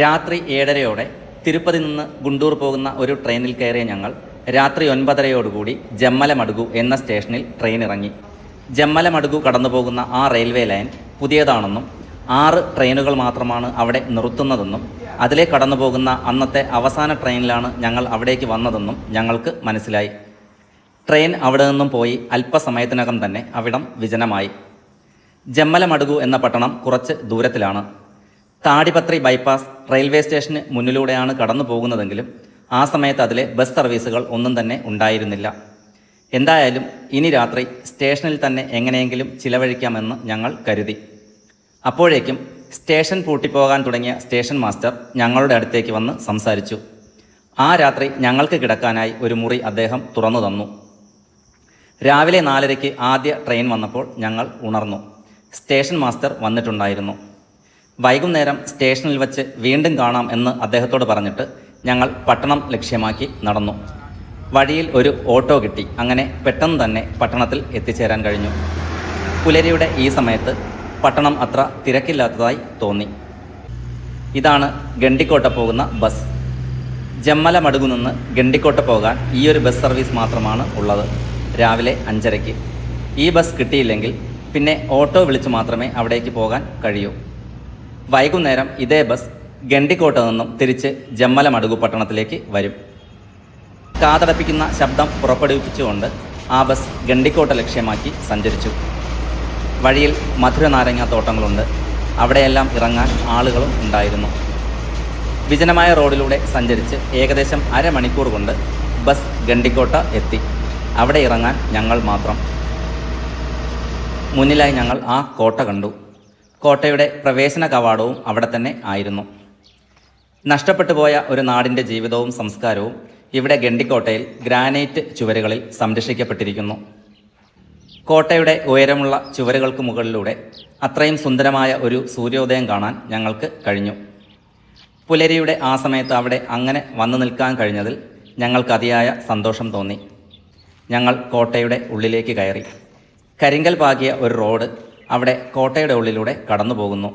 രാത്രി ഏഴരയോടെ തിരുപ്പതി നിന്ന് ഗുണ്ടൂർ പോകുന്ന ഒരു ട്രെയിനിൽ കയറിയ ഞങ്ങൾ രാത്രി ഒൻപതരയോടുകൂടി ജമ്മലമടുഗു എന്ന സ്റ്റേഷനിൽ ട്രെയിൻ ഇറങ്ങി ജമ്മലമടുഗു കടന്നു പോകുന്ന ആ റെയിൽവേ ലൈൻ പുതിയതാണെന്നും ആറ് ട്രെയിനുകൾ മാത്രമാണ് അവിടെ നിർത്തുന്നതെന്നും അതിലെ കടന്നു പോകുന്ന അന്നത്തെ അവസാന ട്രെയിനിലാണ് ഞങ്ങൾ അവിടേക്ക് വന്നതെന്നും ഞങ്ങൾക്ക് മനസ്സിലായി. ട്രെയിൻ അവിടെ നിന്നും പോയി അല്പസമയത്തിനകം തന്നെ അവിടം വിജനമായി. ജമ്മലമടുഗു എന്ന പട്ടണം കുറച്ച് ദൂരത്തിലാണ്. താടിപത്രി ബൈപ്പാസ് റെയിൽവേ സ്റ്റേഷന് മുന്നിലൂടെയാണ് കടന്നു പോകുന്നതെങ്കിലും ആ സമയത്ത് അതിലെ ബസ് സർവീസുകൾ ഒന്നും തന്നെ ഉണ്ടായിരുന്നില്ല. എന്തായാലും ഇനി രാത്രി സ്റ്റേഷനിൽ തന്നെ എങ്ങനെയെങ്കിലും ചിലവഴിക്കാമെന്ന് ഞങ്ങൾ കരുതി. അപ്പോഴേക്കും സ്റ്റേഷൻ പൂട്ടിപ്പോകാൻ തുടങ്ങിയ സ്റ്റേഷൻ മാസ്റ്റർ ഞങ്ങളുടെ അടുത്തേക്ക് വന്ന് സംസാരിച്ചു. ആ രാത്രി ഞങ്ങൾക്ക് കിടക്കാനായി ഒരു മുറി അദ്ദേഹം തുറന്നു തന്നു. രാവിലെ നാലരയ്ക്ക് ആദ്യ ട്രെയിൻ വന്നപ്പോൾ ഞങ്ങൾ ഉണർന്നു. സ്റ്റേഷൻ മാസ്റ്റർ വന്നിട്ടുണ്ടായിരുന്നു. വൈകുന്നേരം സ്റ്റേഷനിൽ വച്ച് വീണ്ടും കാണാം എന്ന് അദ്ദേഹത്തോട് പറഞ്ഞിട്ട് ഞങ്ങൾ പട്ടണം ലക്ഷ്യമാക്കി നടന്നു. വഴിയിൽ ഒരു ഓട്ടോ കിട്ടി. അങ്ങനെ പെട്ടെന്ന് തന്നെ പട്ടണത്തിൽ എത്തിച്ചേരാൻ കഴിഞ്ഞു. പുലരിയുടെ ഈ സമയത്ത് പട്ടണം അത്ര തിരക്കില്ലാത്തതായി തോന്നി. ഇതാണ് ഗണ്ടിക്കോട്ട പോകുന്ന ബസ്. ജമ്മല മടുകു നിന്ന് ഗണ്ടിക്കോട്ട പോകാൻ ഈ ഒരു ബസ് സർവീസ് മാത്രമാണ് ഉള്ളത്. രാവിലെ അഞ്ചരയ്ക്ക്. ഈ ബസ് കിട്ടിയില്ലെങ്കിൽ പിന്നെ ഓട്ടോ വിളിച്ച് മാത്രമേ അവിടേക്ക് പോകാൻ കഴിയൂ. വൈകുന്നേരം ഇതേ ബസ് ഗണ്ടിക്കോട്ട നിന്നും തിരിച്ച് ജമ്മലമടുകു പട്ടണത്തിലേക്ക് വരും. കാതടപ്പിക്കുന്ന ശബ്ദം പുറപ്പെടുവിപ്പിച്ചുകൊണ്ട് ആ ബസ് ഗണ്ടിക്കോട്ട ലക്ഷ്യമാക്കി സഞ്ചരിച്ചു. വഴിയിൽ മധുര നാരങ്ങ തോട്ടങ്ങളുണ്ട്. അവിടെയെല്ലാം ഇറങ്ങാൻ ആളുകളും ഉണ്ടായിരുന്നു. വിജനമായ റോഡിലൂടെ സഞ്ചരിച്ച് ഏകദേശം അരമണിക്കൂർ കൊണ്ട് ബസ് ഗണ്ടിക്കോട്ട എത്തി. അവിടെ ഇറങ്ങാൻ ഞങ്ങൾ മാത്രം. മുന്നിലായി ഞങ്ങൾ ആ കോട്ട കണ്ടു. കോട്ടയുടെ പ്രവേശന കവാടവും അവിടെ തന്നെ ആയിരുന്നു. നഷ്ടപ്പെട്ടു പോയ ഒരു നാടിന്റെ ജീവിതവും സംസ്കാരവും ഇവിടെ ഗണ്ടിക്കോട്ടയിൽ ഗ്രാനൈറ്റ് ചുവരുകളിൽ സംരക്ഷിക്കപ്പെട്ടിരിക്കുന്നു. കോട്ടയുടെ ഉയരമുള്ള ചുവരുകൾക്ക് മുകളിലൂടെ അത്രയും സുന്ദരമായ ഒരു സൂര്യോദയം കാണാൻ ഞങ്ങൾക്ക് കഴിഞ്ഞു. പുലരിയുടെ ആ സമയത്ത് അവിടെ അങ്ങനെ വന്നു നിൽക്കാൻ കഴിഞ്ഞതിൽ ഞങ്ങൾക്ക് അതിയായ സന്തോഷം തോന്നി. ഞങ്ങൾ കോട്ടയുടെ ഉള്ളിലേക്ക് കയറി. കരിങ്കൽ പാകിയ ഒരു റോഡ് അവിടെ കോട്ടയുടെ ഉള്ളിലൂടെ കടന്നു പോകുന്നു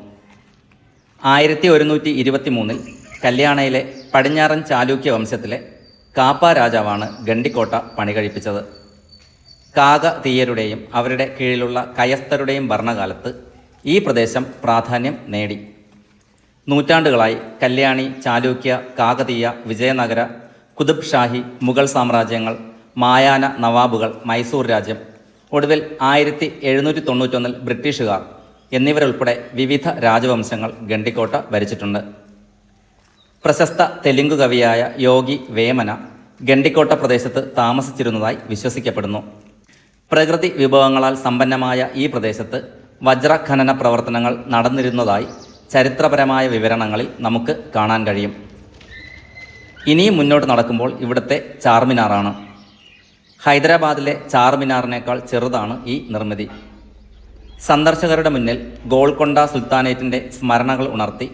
ആയിരത്തി ഒരുന്നൂറ്റി ഇരുപത്തി മൂന്നിൽ കല്യാണയിലെ പടിഞ്ഞാറൻ ചാലൂക്യ വംശത്തിലെ കാപ്പ രാജാവാണ് ഗണ്ടിക്കോട്ട പണി കഴിപ്പിച്ചത്. കാക തീയരുടെയും അവരുടെ കീഴിലുള്ള കയസ്ഥരുടെയും ഭരണകാലത്ത് ഈ പ്രദേശം പ്രാധാന്യം നേടി. നൂറ്റാണ്ടുകളായി കല്യാണി ചാലൂക്യ കാകതീയ വിജയനഗര കുതുബ് ഷാഹി മുഗൾ സാമ്രാജ്യങ്ങൾ മായാന നവാബുകൾ മൈസൂർ രാജ്യം ഒടുവിൽ ആയിരത്തി എഴുന്നൂറ്റി തൊണ്ണൂറ്റൊന്നിൽ ബ്രിട്ടീഷുകാർ എന്നിവരുൾപ്പെടെ വിവിധ രാജവംശങ്ങൾ ഗണ്ടിക്കോട്ട ഭരിച്ചിട്ടുണ്ട്. പ്രശസ്ത തെലുങ്ക് കവിയായ യോഗി വേമന ഗണ്ടിക്കോട്ട പ്രദേശത്ത് താമസിച്ചിരുന്നതായി വിശ്വസിക്കപ്പെടുന്നു. പ്രകൃതി വിഭവങ്ങളാൽ സമ്പന്നമായ ഈ പ്രദേശത്ത് വജ്രഖനന പ്രവർത്തനങ്ങൾ നടന്നിരുന്നതായി ചരിത്രപരമായ വിവരണങ്ങളിൽ നമുക്ക് കാണാൻ കഴിയും. ഇനിയും മുന്നോട്ട് നടക്കുമ്പോൾ ഇവിടുത്തെ ചാർമിനാറാണ്. ഹൈദരാബാദിലെ ചാർമിനാറിനേക്കാൾ ചെറുതാണ് ഈ നിർമ്മിതി. സന്ദർശകരുടെ മുന്നിൽ ഗോൾക്കൊണ്ട സുൽത്താനേറ്റിന്റെ സ്മരണകൾ ഉണർത്തി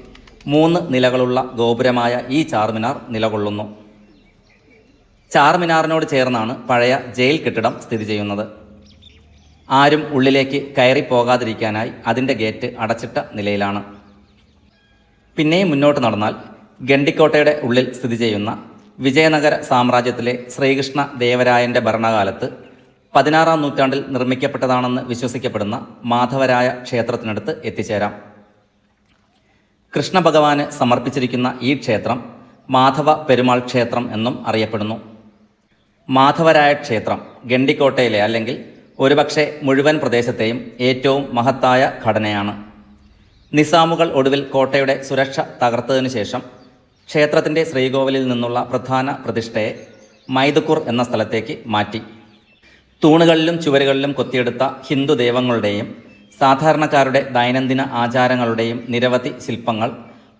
മൂന്ന് നിലകളുള്ള ഗോപുരമായ ഈ ചാർമിനാർ നിലകൊള്ളുന്നു. ചാർമിനാറിനോട് ചേർന്നാണ് പഴയ ജയിൽ കെട്ടിടം സ്ഥിതി ചെയ്യുന്നത്. ആരും ഉള്ളിലേക്ക് കയറി പോകാതിരിക്കാനായി അതിന്റെ ഗേറ്റ് അടച്ചിട്ട നിലയിലാണ്. പിന്നെയും മുന്നോട്ട് നടന്നാൽ ഗണ്ടിക്കോട്ടയുടെ ഉള്ളിൽ സ്ഥിതി ചെയ്യുന്ന വിജയനഗര സാമ്രാജ്യത്തിലെ ശ്രീകൃഷ്ണ ദേവരായന്റെ ഭരണകാലത്ത് പതിനാറാം നൂറ്റാണ്ടിൽ നിർമ്മിക്കപ്പെട്ടതാണെന്ന് വിശ്വസിക്കപ്പെടുന്ന മാധവരായ ക്ഷേത്രത്തിനടുത്ത് എത്തിച്ചേരാം. കൃഷ്ണഭഗവാന് സമർപ്പിച്ചിരിക്കുന്ന ഈ ക്ഷേത്രം മാധവ പെരുമാൾ ക്ഷേത്രം എന്നും അറിയപ്പെടുന്നു. മാധവരായ ക്ഷേത്രം ഗണ്ടിക്കോട്ടയിലെ അല്ലെങ്കിൽ ഒരുപക്ഷെ മുഴുവൻ പ്രദേശത്തെയും ഏറ്റവും മഹത്തായ ഘടനയാണ്. നിസാമുകൾ ഒടുവിൽ കോട്ടയുടെ സുരക്ഷ തകർത്തതിനു ശേഷം ക്ഷേത്രത്തിന്റെ ശ്രീകോവിലിൽ നിന്നുള്ള പ്രധാന പ്രതിഷ്ഠയെ മൈദക്കൂർ എന്ന സ്ഥലത്തേക്ക് മാറ്റി. തൂണുകളിലും ചുവരുകളിലും കൊത്തിയെടുത്ത ഹിന്ദു ദൈവങ്ങളുടെയും സാധാരണക്കാരുടെ ദൈനംദിന ആചാരങ്ങളുടെയും നിരവധി ശില്പങ്ങൾ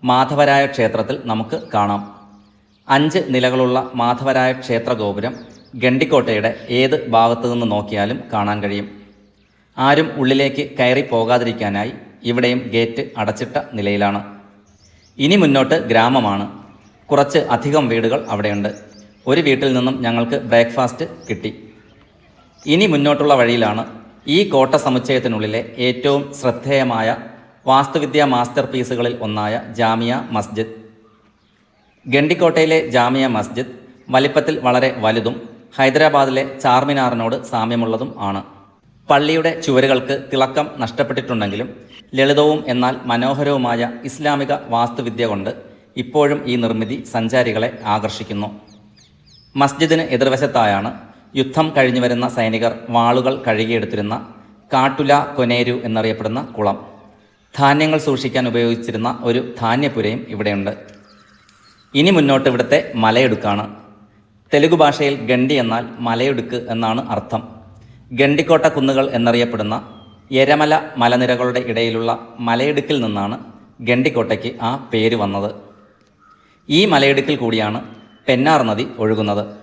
മാധവരായ ക്ഷേത്രത്തിൽ നമുക്ക് കാണാം. അഞ്ച് നിലകളുള്ള മാധവരായ ക്ഷേത്ര ഗോപുരം ഗണ്ടിക്കോട്ടയുടെ ഏത് ഭാഗത്തു നിന്ന് നോക്കിയാലും കാണാൻ കഴിയും. ആരും ഉള്ളിലേക്ക് കയറി പോകാതിരിക്കാനായി ഇവിടെയും ഗേറ്റ് അടച്ചിട്ട നിലയിലാണ്. ഇനി മുന്നോട്ട് ഗ്രാമമാണ്. കുറച്ച് അധികം വീടുകൾ അവിടെയുണ്ട്. ഒരു വീട്ടിൽ നിന്നും ഞങ്ങൾക്ക് ബ്രേക്ക്ഫാസ്റ്റ് കിട്ടി. ഇനി മുന്നോട്ടുള്ള വഴിയിലാണ് ഈ കോട്ട സമുച്ചയത്തിനുള്ളിലെ ഏറ്റവും ശ്രദ്ധേയമായ വാസ്തുവിദ്യാ മാസ്റ്റർ പീസുകളിൽ ഒന്നായ ജാമിയ മസ്ജിദ്. ഗണ്ടിക്കോട്ടയിലെ ജാമിയ മസ്ജിദ് വലിപ്പത്തിൽ വളരെ വലുതും ഹൈദരാബാദിലെ ചാർമിനാറിനോട് സാമ്യമുള്ളതും ആണ്. പള്ളിയുടെ ചുവരുകൾക്ക് തിളക്കം നഷ്ടപ്പെട്ടിട്ടുണ്ടെങ്കിലും ലളിതവും എന്നാൽ മനോഹരവുമായ ഇസ്ലാമിക വാസ്തുവിദ്യ കൊണ്ട് ഇപ്പോഴും ഈ നിർമ്മിതി സഞ്ചാരികളെ ആകർഷിക്കുന്നു. മസ്ജിദിന് എതിർവശത്തായാണ് യുദ്ധം കഴിഞ്ഞു വരുന്ന സൈനികർ വാളുകൾ കഴുകിയെടുത്തിരുന്ന കാട്ടുല കൊനേരു എന്നറിയപ്പെടുന്ന കുളം. ധാന്യങ്ങൾ സൂക്ഷിക്കാൻ ഉപയോഗിച്ചിരുന്ന ഒരു ധാന്യപുരയും ഇവിടെയുണ്ട്. ഇനി മുന്നോട്ട് ഇവിടുത്തെ മലയിടുക്കാണ്. തെലുഗു ഭാഷയിൽ ഗണ്ടി എന്നാൽ മലയിടുക്ക് എന്നാണ് അർത്ഥം. ഗണ്ടിക്കോട്ട കുന്നുകൾ എന്നറിയപ്പെടുന്ന എരമല മലനിരകളുടെ ഇടയിലുള്ള മലയിടുക്കിൽ നിന്നാണ് ഗണ്ടിക്കോട്ടയ്ക്ക് ആ പേര് വന്നത്. ഈ മലയിടുക്കിൽ കൂടിയാണ് പെന്നാർ നദി ഒഴുകുന്നത്.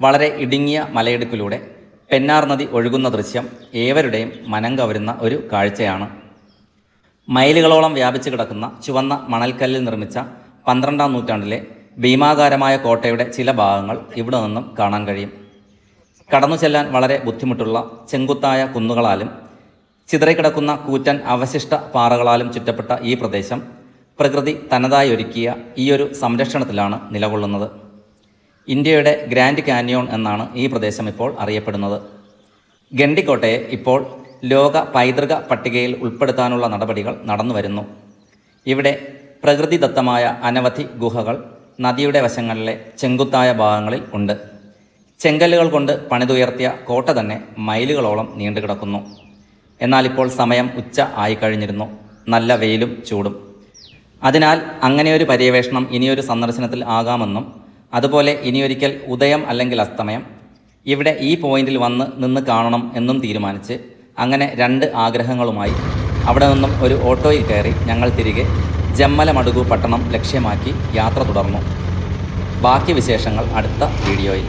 വളരെ ഇടുങ്ങിയ മലയിടുക്കിലൂടെ പെന്നാർ നദി ഒഴുകുന്ന ദൃശ്യം ഏവരുടെയും മനം കവരുന്ന ഒരു കാഴ്ചയാണ്. മൈലുകളോളം വ്യാപിച്ചു കിടക്കുന്ന ചുവന്ന മണൽക്കല്ലിൽ നിർമ്മിച്ച പന്ത്രണ്ടാം നൂറ്റാണ്ടിലെ ഭീമാകാരമായ കോട്ടയുടെ ചില ഭാഗങ്ങൾ ഇവിടെ നിന്നും കാണാൻ കഴിയും. കടന്നു ചെല്ലാൻ വളരെ ബുദ്ധിമുട്ടുള്ള ചെങ്കുത്തായ കുന്നുകളാലും ചിതറിക്കിടക്കുന്ന കൂറ്റൻ അവശിഷ്ട പാറകളാലും ചുറ്റപ്പെട്ട ഈ പ്രദേശം പ്രകൃതി തനതായി ഒരുക്കിയ ഈയൊരു സംരക്ഷണത്തിലാണ് നിലകൊള്ളുന്നത്. ഇന്ത്യയുടെ ഗ്രാൻഡ് കാന്യോൺ എന്നാണ് ഈ പ്രദേശം ഇപ്പോൾ അറിയപ്പെടുന്നത്. ഗണ്ടിക്കോട്ടയെ ഇപ്പോൾ ലോക പൈതൃക പട്ടികയിൽ ഉൾപ്പെടുത്താനുള്ള നടപടികൾ നടന്നു വരുന്നു. ഇവിടെ പ്രകൃതിദത്തമായ അനവധി ഗുഹകൾ നദിയുടെ വശങ്ങളിലെ ചെങ്കുത്തായ ഭാഗങ്ങളിൽ ഉണ്ട്. ചെങ്കല്ലുകൾ കൊണ്ട് പണിതുയർത്തിയ കോട്ട തന്നെ മൈലുകളോളം നീണ്ടുകിടക്കുന്നു എന്നാൽ ഇപ്പോൾ സമയം ഉച്ച ആയിക്കഴിഞ്ഞിരുന്നു നല്ല വെയിലും ചൂടും. അതിനാൽ അങ്ങനെയൊരു പര്യവേഷണം ഇനിയൊരു സന്ദർശനത്തിൽ ആകാമെന്നും അതുപോലെ ഇനിയൊരിക്കൽ ഉദയം അല്ലെങ്കിൽ അസ്തമയം ഇവിടെ ഈ പോയിന്റിൽ വന്ന് നിന്ന് കാണണം എന്നും തീരുമാനിച്ച് അങ്ങനെ രണ്ട് ആഗ്രഹങ്ങളുമായി അവിടെ നിന്നും ഒരു ഓട്ടോയിൽ കയറി ഞങ്ങൾ തിരികെ ജമ്മലമടുകു പട്ടണം ലക്ഷ്യമാക്കി യാത്ര തുടർന്നു. ബാക്കി വിശേഷങ്ങൾ അടുത്ത വീഡിയോയിൽ.